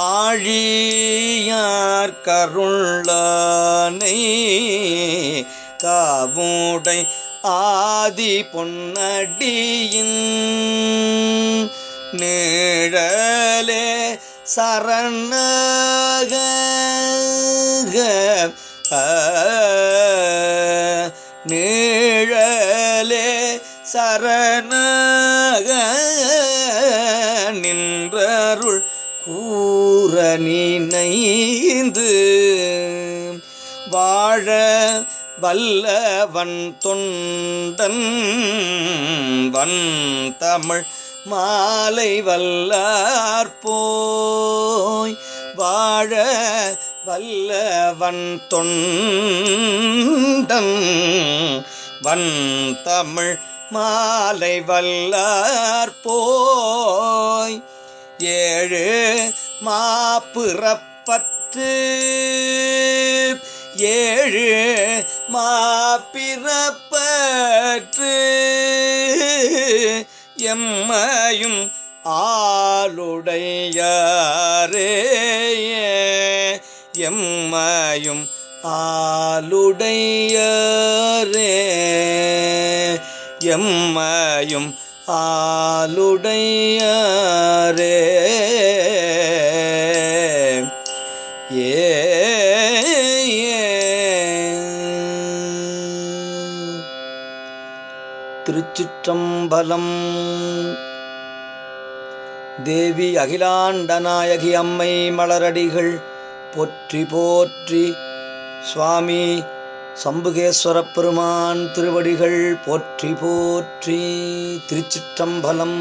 ஆழியார் கருளானை காவுடை ஆதி பொன்னடியின் நிழலே சரணக நிழலே சரணக கூற நினைந்து வாழ வல்லவன் தொண்டன் வன் தமிழ் மாலை வல்லார் போய் வாழ வல்லவன் தொண்டன் வன் தமிழ் மாலை வல்லார் போய் ஏழு மாப்பிறப்பற்று ஏழு மாப்பிறப்பற்று. எம்மையும் ஆளுடையாரே எம்மையும் ஆளுடையாரே. எம்மையும் ஆளுடையாரே. ஏ திருச்சிற்றம்பலம் தேவி அகிலாண்டநாயகி அம்மை மலரடிகள் போற்றி போற்றி சுவாமி சம்புகேஸ்வர பெருமான் திருவடிகள் போற்றி போற்றி திருச்சிற்றம்பலம்.